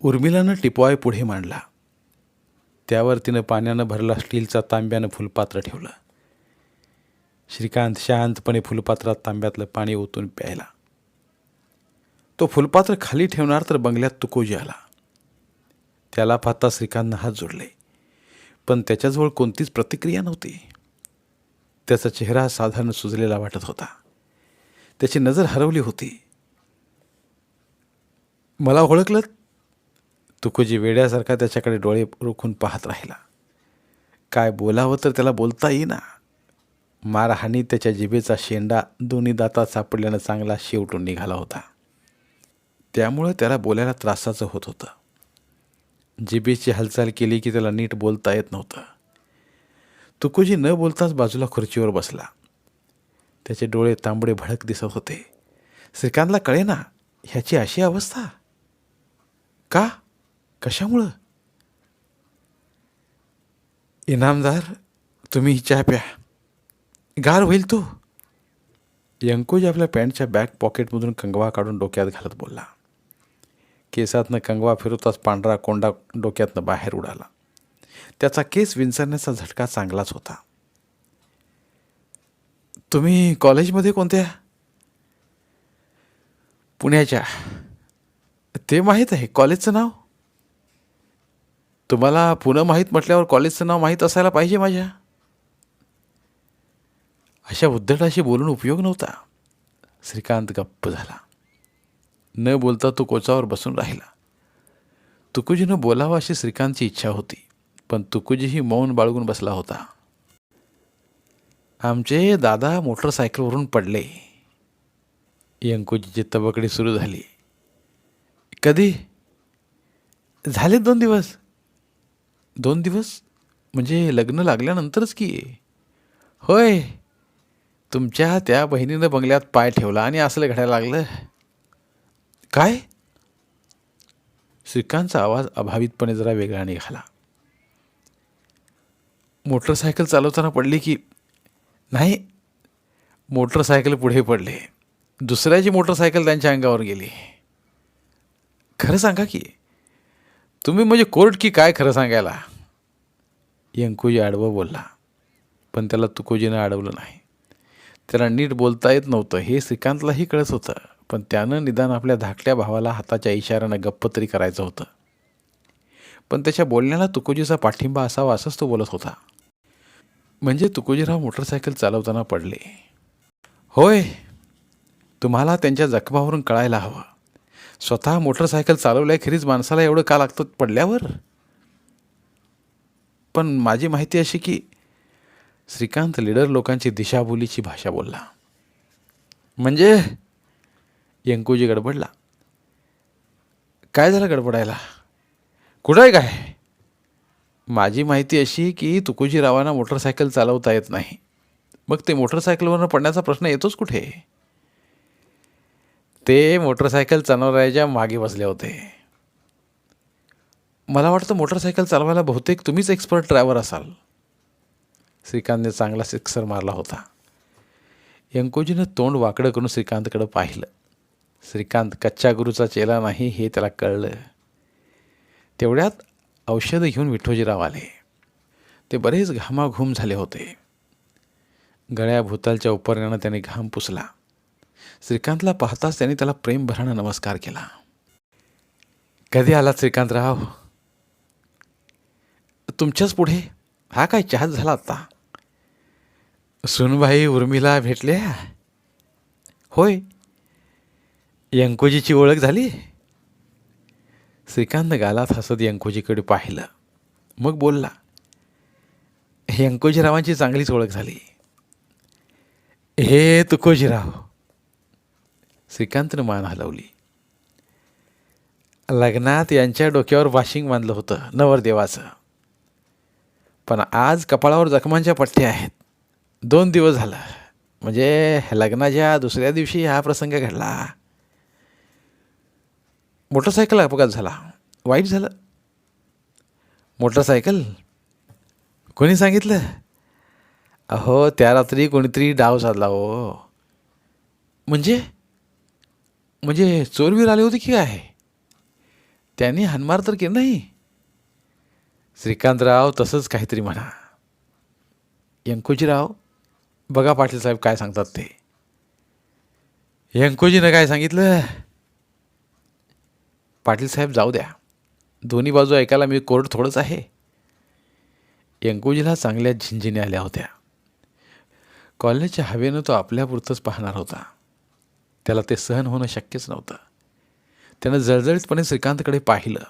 उर्मिलानं टिपवाय पुढे मांडला. त्यावर तिनं पाण्यानं भरला स्टीलचा तांब्यानं फुलपात्र ठेवलं. श्रीकांत शांतपणे फुलपात्रात तांब्यातलं पाणी ओतून प्यायला. तो फुलपात्र खाली ठेवणार तर बंगल्यात तुकोजी आला. त्याला पाहता श्रीकांतनं हात जोडले. पण त्याच्याजवळ कोणतीच प्रतिक्रिया नव्हती. त्याचा चेहरा साधारण सुजलेला वाटत होता. त्याची नजर हरवली होती. मला ओळखलं तुकोजी वेड्यासारखा त्याच्याकडे डोळे रोखून पाहत राहिला. काय बोलावं तर त्याला बोलता येईना. मारहाणी त्याच्या जिभेचा शेंडा दोन्ही दातात सापडल्यानं चांगला शेवटून निघाला होता. त्यामुळं त्याला बोलायला त्रासाचं होत होतं. जिभेची हालचाल केली की त्याला नीट बोलता येत नव्हतं. तुकोजी न बोलताच बाजूला खुर्चीवर बसला. त्याचे डोळे तांबडे भडक दिसत होते. श्रीकांतला कळे ना ह्याची अशी अवस्था? का? कशामुळं? इनामदार तुम्ही ही चहा प्या. गार होईल तो. यंकोज आपल्या पॅन्टच्या बॅक पॉकेटमधून कंगवा काढून डोक्यात घालत बोलला. केसातनं कंगवा फिरवताच पांढरा कोंडा डोक्यातनं बाहेर उडाला. त्याचा केस विंचरण्याचा झटका चांगलाच होता. तुम्ही कॉलेजमध्ये कोणत्या? पुण्याच्या. ते माहीत आहे कॉलेजचं नाव? तुम्हाला पुणं माहीत म्हटल्यावर कॉलेजचं नाव माहीत असायला पाहिजे माझ्या. अशा उद्धटाशी बोलून उपयोग नव्हता. श्रीकांत गप्प झाला. न बोलता तो कोचावर बसून राहिला. तुकुजीनं बोलावं अशी श्रीकांतची इच्छा होती पण तुकुजीही मौन बाळगून बसला होता. आमचे दादा मोटरसायकलवरून पडले. यंकुजीची तबकडी सुरू झाली. कधी? झाले दोन दिवस. दोन दिवस? म्हणजे लग्न लागल्यानंतरच की. होय. तुमच्या त्या बहिणीनं बंगल्यात पाय ठेवला आणि असलं घडायला लागलं. काय? श्रीकांतचा आवाज अभावितपणे जरा वेगळा निघाला. मोटरसायकल चालवताना पडली की नाही मोटरसायकल पुढे पडले. दुसऱ्याची मोटरसायकल त्यांच्या अंगावर गेली. खरं सांगा की तुम्ही म्हणजे कोर्ट की काय खरं सांगायला? यंकुजी आडवं बोलला पण त्याला तुकोजीनं अडवलं नाही. त्याला नीट बोलता येत नव्हतं हे श्रीकांतलाही कळत होतं पण त्यानं निदान आपल्या धाकट्या भावाला हाताच्या इशाऱ्यानं गप्प तरी करायचं होतं. पण त्याच्या बोलण्याला तुकोजीचा पाठिंबा असावा असंच तो बोलत होता. म्हणजे तुकोजीराव मोटरसायकल चालवताना पडले. होय तुम्हाला त्यांच्या जखमावरून कळायला हवं. स्वतः मोटरसायकल चालवल्या खरीच माणसाला एवढं का लागतं पडल्यावर? पण माझी माहिती अशी की श्रीकांत लिडर लोकांची दिशाभूलीची भाषा बोलला. म्हणजे यंकुजी गडबडला. काय झालं गडबडायला? कुठं आहे काय? माझी माहिती अशी की तुकोजीरावांना मोटरसायकल चालवता येत नाही. मग ते मोटरसायकलवरनं पडण्याचा प्रश्न येतोच कुठे? ते मोटरसायकल चालवणाऱ्याच्या मागे बसले होते. मला वाटतं मोटरसायकल चालवायला बहुतेक तुम्हीच एक्सपर्ट ड्रायव्हर असाल. श्रीकांतने चांगला सिक्सर मारला होता. यंकोजीनं तोंड वाकडं करून श्रीकांतकडं पाहिलं. श्रीकांत कच्च्या गुरुचा चेला नाही हे त्याला कळलं. तेवढ्यात औषधं घेऊन विठोजीराव आले. ते बरेच घामाघूम झाले होते. गळ्या भूतालच्या उपरण्यानं त्याने घाम पुसला. श्रीकांतला पाहताच त्यांनी त्याला प्रेमभरानं नमस्कार केला. कधी आलात श्रीकांतराव? तुमच्याच पुढे? हा काय चहाच झाला आता? सुनबाई उर्मिला भेटल्या होय. यंकोजीची ओळख झाली? श्रीकांत गालात हसत यंकोजीकडे पाहिलं. मग बोलला यंकोजीरावांची चांगलीच ओळख झाली. हे तुकोजीराव श्रीकांतनं मान हलवली. लग्नात यांच्या डोक्यावर वाशिंग बांधलं होतं नवरदेवाचं. पण आज कपाळावर जखमांच्या पट्ट्या आहेत. दोन दिवस झालं. म्हणजे लग्नाच्या दुसऱ्या दिवशी हा प्रसंग घडला. मोटरसायकल अपघात झाला. वाईट झालं. मोटरसायकल? कोणी सांगितलं? अहो त्या रात्री कोणीतरी डाव साधला हो. म्हणजे? म्हणजे चोरवीर आले होते की काय? त्यांनी हानमार तर केलं नाही. श्रीकांतराव तसंच काहीतरी म्हणा. यंकोजीराव बघा पाटील साहेब काय सांगतात ते. यंकोजीनं काय सांगितलं? पाटील साहेब जाऊ द्या. दोन्ही बाजू ऐकायला मी कोर्ट थोडंच आहे. यंकोजीला चांगल्या झिंझिन्या आल्या होत्या. कॉलेजच्या हवेनं तो आपल्यापुरतंच पाहणार होता. त्याला ते सहन होणं शक्यच नव्हतं. त्यानं जळजळीतपणे श्रीकांतकडे पाहिलं.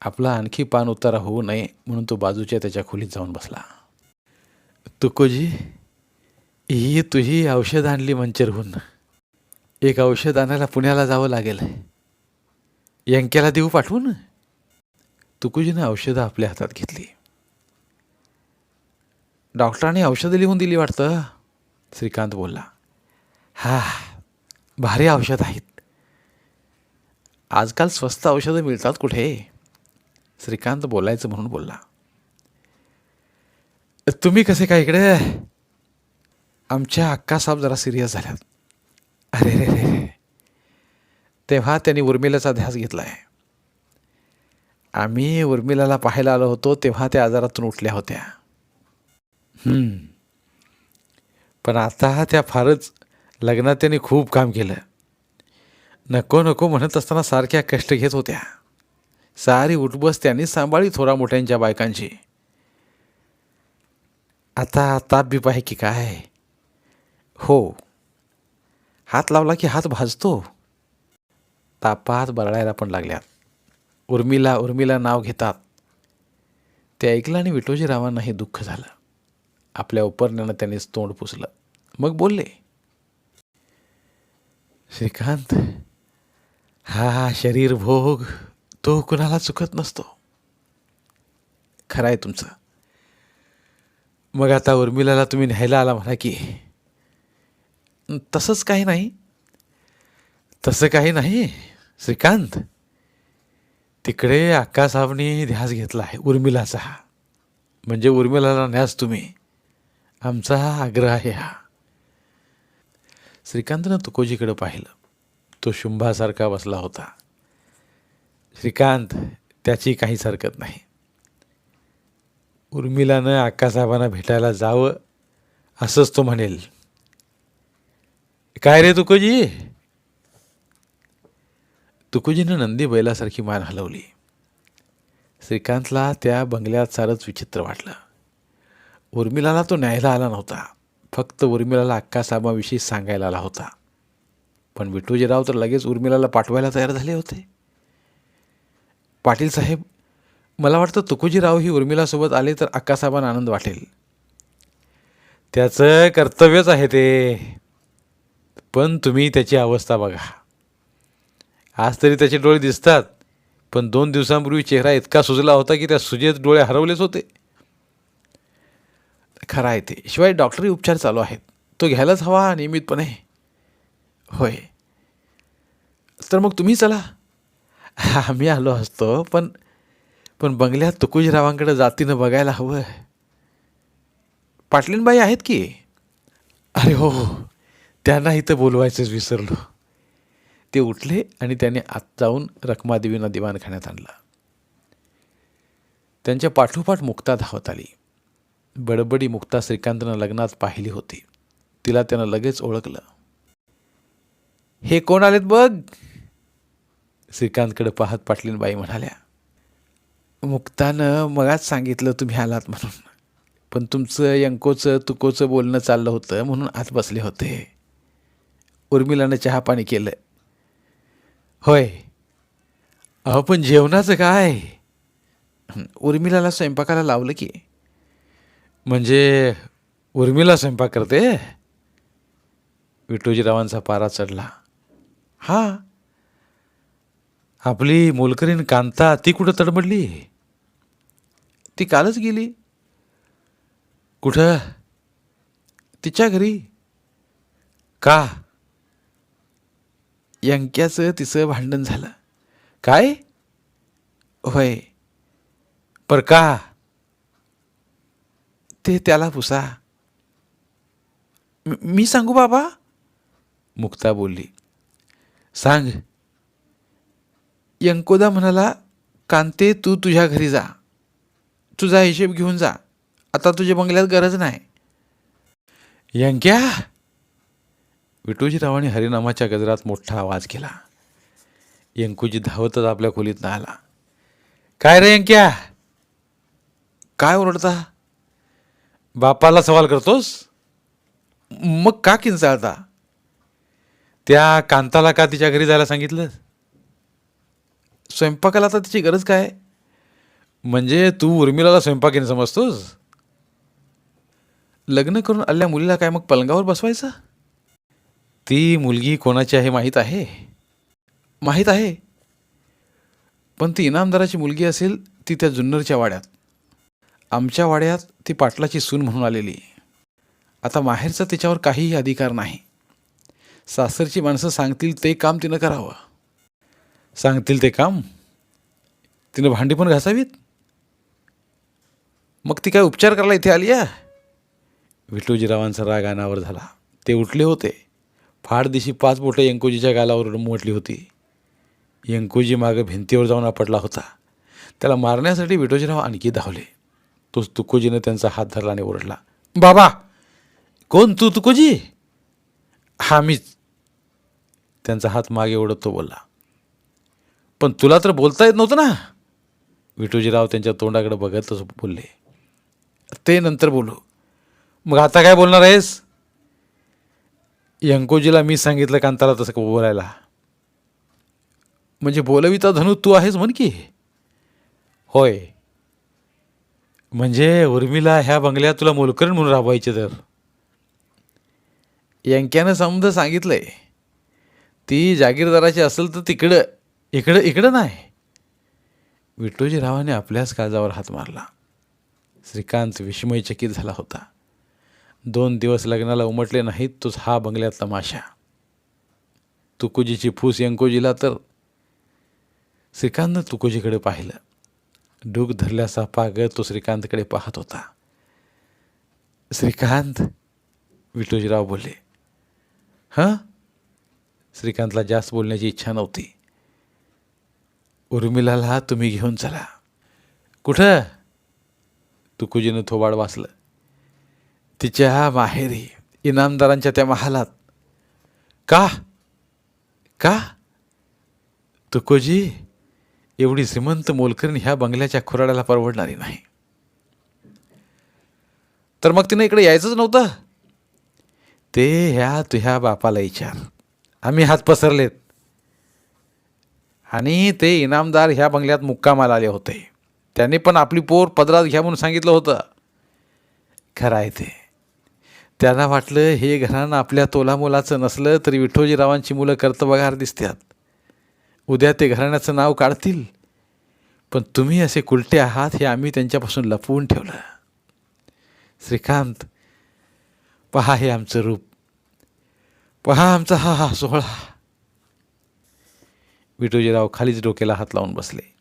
आपला आणखी पान उतारा होऊ नये म्हणून तो बाजूच्या त्याच्या खोलीत जाऊन बसला. तुकोजी ही तुझी औषध आणली मंचरहून. एक औषध आणायला पुण्याला जावं लागेल. यंक्याला देऊ पाठवून? तुकोजीनं औषधं आपल्या हातात घेतली. डॉक्टरांनी औषधं लिहून दिली वाटतं? श्रीकांत बोलला. हा भारी औषध आहेत. आजकाल स्वस्त औषधं मिळतात कुठे? श्रीकांत बोलायचं म्हणून बोलला. तुम्ही कसे काय इकडे? आमच्या अक्कासाहेब जरा सिरियस झाल्यात. अरे रे रे रे तेव्हा त्यांनी उर्मिलाचा ध्यास घेतला आहे आम्ही उर्मिलाला पाहायला आलो होतो तेव्हा त्या आजारातून उठल्या होत्या. पण आता त्या फारच लग्नात त्यांनी खूप काम केलं. नको नको म्हणत असताना सारख्या कष्ट घेत होत्या. सारी उठबस त्यांनी सांभाळी थोरा मोठ्यांच्या बायकांची. आता ताप बीप आहे की काय? हो. हात लावला की हात भाजतो. तापात बरळायला पण लागल्यात. उर्मिला उर्मिला नाव घेतात. ते ऐकलं आणि विठोजीरावांनाही दुःख झालं. आपल्या उपरण्यानं त्यांनीच तोंड पुसलं. मग बोलले श्रीकांत हा शरीर भोग तो कुणाला चुकत नसतो. खरं आहे तुमचं. मग आता उर्मिलाला तुम्ही न्यायला आला म्हणा की तसंच काही नाही. तसं काही नाही श्रीकांत. तिकडे अक्कासाहेबनी ध्यास घेतला आहे उर्मिलाचा. म्हणजे उर्मिलाला न्यास तुम्ही. आमचा आग्रह आहे हा. श्रीकांतनं तुकोजीकडं पाहिलं. तो शुंभासारखा बसला होता. श्रीकांत त्याची काहीच हरकत नाही. उर्मिलानं अक्कासाहेबांना भेटायला जावं असंच तो म्हणेल. काय रे तुकोजी? तुकोजीनं नंदी बैलासारखी मान हलवली. श्रीकांतला त्या बंगल्यात सारंच विचित्र वाटलं. उर्मिलाला तो न्यायला आला नव्हता. फक्त उर्मिलाला अक्कासाहेबाविषयी सांगायला आला होता. पण विठोजीराव तर लगेच उर्मिलाला पाठवायला तयार झाले होते. पाटील साहेब मला वाटतं तुकोजीराव ही उर्मिलासोबत आले तर अक्कासाहेबांना आनंद वाटेल. त्याचं कर्तव्यच आहे ते. पण तुम्ही त्याची अवस्था बघा. आज तरी त्याचे डोळे दिसतात पण दोन दिवसांपूर्वी चेहरा इतका सुजला होता की त्या सुजेत डोळे हरवलेच होते. खरं आहे ते. शिवाय डॉक्टरी उपचार चालू आहेत. तो घ्यायलाच हवा नियमितपणे. होय. तर मग तुम्ही चला. आम्ही आलो असतो पण पण बंगल्यात तुकुजीरावांकडे जातीनं बघायला हवं. पाटलीनबाई आहेत की? अरे हो हो. त्यांना इथं बोलवायचंच विसरलो. ते उठले आणि त्याने आत जाऊन रखमादेवींना दिवाणखान्यात आणला. त्यांच्या पाठोपाठ मुक्ता धावत आली. बडबडी मुक्ता श्रीकांतनं लग्नात पाहिली होती. तिला त्यानं लगेच ओळखलं. हे कोण आलेत बघ? श्रीकांतकडे पाहत पाटलीनबाई म्हणाल्या मुक्तानं मगाच सांगितलं तुम्ही आलात म्हणून. पण तुमचं यंकोचं तुकोचं बोलणं चाललं होतं म्हणून आत बसले होते. उर्मिलानं चहा पाणी केलं. होय. अहो पण जेवणाचं काय? उर्मिलाला स्वयंपाकाला लावलं की. म्हणजे उर्मिला स्वयंपाक करते? विठोजीरावांचा पारा चढला. हा. आपली मोलकरीण कांता ती कुठं तडमडली? ती कालच गेली. कुठं? तिच्या घरी. का? यंक्याचं तिचं भांडण झालं. काय? होय. पर का? ते त्याला पुसा. मी- सांगू बाबा? मुक्ता बोलली. सांग. यंकोदा म्हणाला कांते तू तुझ्या घरी जा. तुझा हिशेब घेऊन जा. आता तुझ्या बंगल्यात गरज नाही. यंक्या? विठोजीरावाने हरिनामाच्या गजरात मोठा आवाज केला. यंकूजी धावतच आपल्या खोलीत आला. काय रे यंक्या? काय ओरडता? बापाला सवाल करतोस? मग का किंचाळता? त्या कांताला का तिच्या घरी जायला सांगितलं? स्वयंपाकाला तर तिची गरज काय? म्हणजे तू उर्मिलाला स्वयंपाकीने समजतोस? लग्न करून आल्या मुलीला काय मग पलंगावर बसवायचं? ती मुलगी कोणाची आहे माहीत आहे? माहीत आहे. पण ती इनामदाराची मुलगी असेल ती त्या जुन्नरच्या वाड्यात. आमच्या वाड्यात ती पाटलाची सून म्हणून आलेली. आता माहेरचा तिच्यावर काहीही अधिकार नाही. सासरची माणसं सांगतील ते काम तिनं करावं. सांगतील ते काम? तिनं भांडी पण घासावीत? मग ती काय उपचार करायला इथे आली या? विठोजीरावांचा राग अनावर झाला. ते उठले होते. फाड दिशी पाच बोटं यंकोजीच्या गालावर उमटली होती. यंकोजी मागं भिंतीवर जाऊन आपटला होता. त्याला मारण्यासाठी विठोजीराव आणखी धावले. तोच तुकोजीनं त्यांचा हात धरला आणि ओरडला बाबा कोण तू तुकोजी? हा मीच. त्यांचा हात मागे ओढत तो बोलला पण तुला तर बोलता येत नव्हतं ना. विठोजीराव त्यांच्या तोंडाकडे बघतच बोलले ते नंतर बोलू. मग आता काय बोलणार आहेस? यंकोजीला मी सांगितलं कांताला तसं बोलायला. म्हणजे बोलविता धनु तू आहेस म्हण की. होय म्हणजे उर्मिला ह्या बंगल्यात तुला मोलकरण म्हणून राबवायचे तर. यंक्यानं समजा सांगितलंय. ती जागीरदाराची असेल तर तिकडं इकडं इकडं नाही. विठोजीरावाने आपल्याच काळजावर हात मारला. श्रीकांत विस्मयचकित झाला होता. दोन दिवस लग्नाला उमटले नाहीत तोच हा बंगल्यात तमाशा. तुकोजीची फूस यंकोजीला तर. श्रीकांतनं तुकोजीकडे पाहिलं. डूक धरल्याचा पागत तो श्रीकांतकडे पाहत होता. श्रीकांत विठोजीराव बोलले हां? श्रीकांतला जास्त बोलण्याची इच्छा नव्हती. उर्मिलाला तुम्ही घेऊन चला. कुठं? तुकुजीनं थोबाड वाचलं. तिच्या माहेरी इनामदारांच्या त्या महालात. का? का? तुकोजी एवढी श्रीमंत मोलकरीण ह्या बंगल्याच्या खुराड्याला परवडणारी नाही. तर मग तिनं इकडे यायचंच नव्हतं. ते ह्या तुझ्या बापाला विचार. आम्ही हात पसरलेत. आणि ते इनामदार ह्या बंगल्यात मुक्कामाला आले होते. त्यांनी पण आपली पोर पदरात घ्या म्हणून सांगितलं होतं. खरं आहे ते. त्यांना वाटलं हे घरानं आपल्या तोलामोलाचं नसलं तरी विठोजीरावांची मुलं कर्तबगार दिसतात. उद्या ते घराण्याचं नाव काढतील. पण तुम्ही असे कुलटे आहात हे आम्ही त्यांच्यापासून लपवून ठेवलं. श्रीकांत पहा हे आमचं रूप. पहा आमचा हा हा सोहळा. विठोजीराव खालीच डोक्याला हात लावून बसले.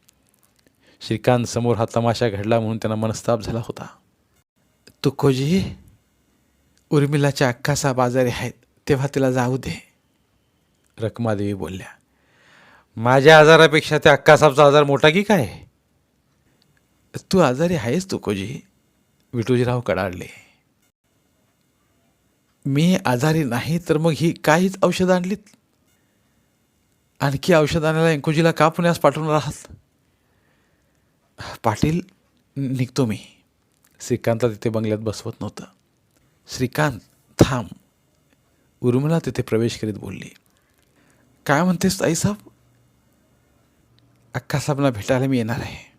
श्रीकांत समोर हा तमाशा घडला म्हणून त्यांना मनस्ताप झाला होता. तुकोजी उर्मिलाच्या अक्कासा बाजारी आहेत तेव्हा तिला जाऊ दे. रखमादेवी बोलल्या. माझ्या आजारापेक्षा त्या अक्कासाबचा आजार मोठा की काय? तू आजारी आहेस तुकोजी विठोजीराव कडाडले. मी आजारी नाही तर मग ही काहीच औषधं आणलीत? आणखी औषध आणायला अंकुजीला का पुण्यास पाठवणार आहात? पाटील निघतो मी. श्रीकांतला तिथे बंगल्यात बसवत नव्हतं. श्रीकांत थांब. उर्मिला तिथे प्रवेश करीत बोलली. काय म्हणतेस आईसाहेब अक्कासाहेबांना भेटायला मी येणार आहे.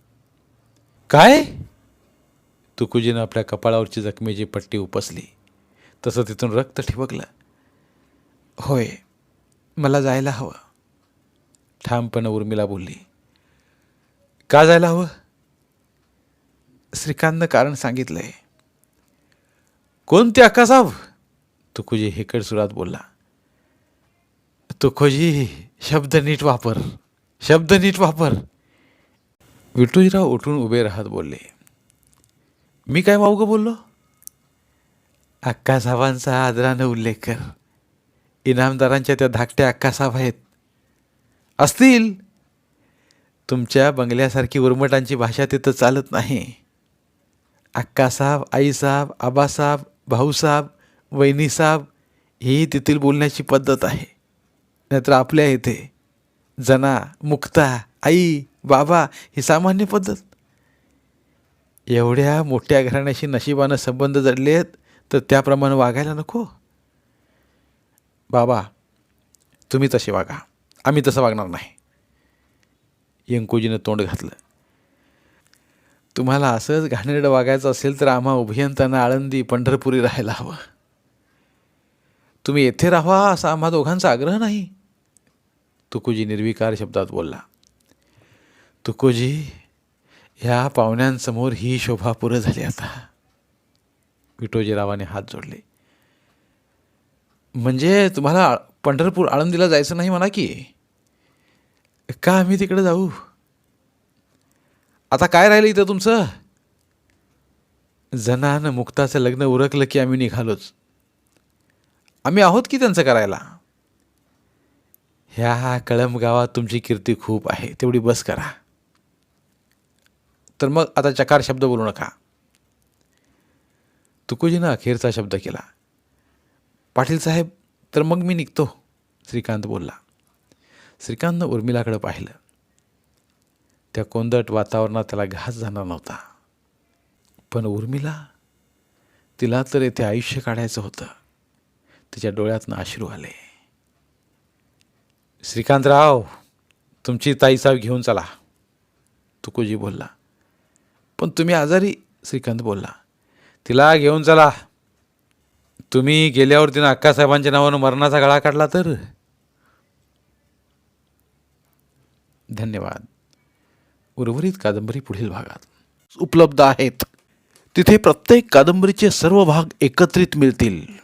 काय? तुकुजीनं आपल्या कपाळावरची जखमेची पट्टी उपसली. तसं तिथून रक्त ठिबकलं. होय मला जायला हवं. ठामपणे उर्मिला बोलली. का जायला हवं? श्रीकांतनं कारण सांगितलंय. कोणते अक्कासाहेब? तुकुजी हेकड सुरात बोलला. तुकोजी शब्द नीट वापर. शब्द नीट वापर. विठोजीराव उठून उभे राहत बोलले मी काय वावगं बोललो? अक्कासाहेबांचा आदरानं उल्लेख कर. इनामदारांच्या त्या धाकट्या अक्कासाहेब आहेत. असतील. तुमच्या बंगल्यासारखी उर्मटांची भाषा तिथं चालत नाही. अक्कासाहेब आईसाहेब आबासाहेब भाऊसाहेब वहिनीसाहेब ही तेथील बोलण्याची पद्धत आहे. नाहीतर आपल्या इथे जना मुक्ता आई बाबा ही सामान्य पद्धत. एवढ्या मोठ्या घराण्याशी नशिबानं संबंध जडले आहेत तर त्याप्रमाणे वागायला नको. बाबा तुम्ही तसे वागा. आम्ही तसं वागणार नाही. यंकोजीनं तोंड घातलं. तुम्हाला असंच घाणेरडं वागायचं असेल तर आम्हा उभयंतांना आळंदी पंढरपुरी राहायला हवं. तुम्ही येथे राहा असा आम्हा दोघांचा आग्रह नाही. तुकोजी निर्विकार शब्दात बोलला तुकोजी ह्या पाहुण्यांसमोर ही शोभा पुरं झाली आता. विठोजीरावाने हात जोडले म्हणजे तुम्हाला पंढरपूर आळंदीला जायचं नाही म्हणा की? का आम्ही तिकडे जाऊ? आता काय राहिलं इथं तुमचं? जनानं मुक्ताचं लग्न उरकलं की आम्ही निघालोच. आम्ही आहोत की त्यांचं करायला? ह्या कळंब गावात तुमची कीर्ती खूप आहे. तेवढी बस करा. तर मग आता चकार शब्द बोलू नका. तुकोजीनं अखेरचा शब्द केला. पाटील साहेब तर मग मी निघतो श्रीकांत बोलला. श्रीकांतनं उर्मिलाकडं पाहिलं. त्या कोंदट वातावरणात त्याला घास जाणार नव्हता. पण उर्मिला तिला तर येथे आयुष्य काढायचं होतं. तिच्या डोळ्यातनं अश्रू आले. श्रीकांतराव तुमची ताईसाहेब घेऊन चला. तुकोजी बोलला. पण तुम्ही आजारी? श्रीकांत बोलला. तिला घेऊन चला. तुम्ही गेल्यावर तिनं अक्कासाहेबांच्या नावानं मरणाचा गळा काढला तर? धन्यवाद. उर्वरित कादंबरी पुढील भागात. उपलब्ध आहेत. तिथे प्रत्येक कादंबरीचे सर्व भाग एकत्रित मिळतील.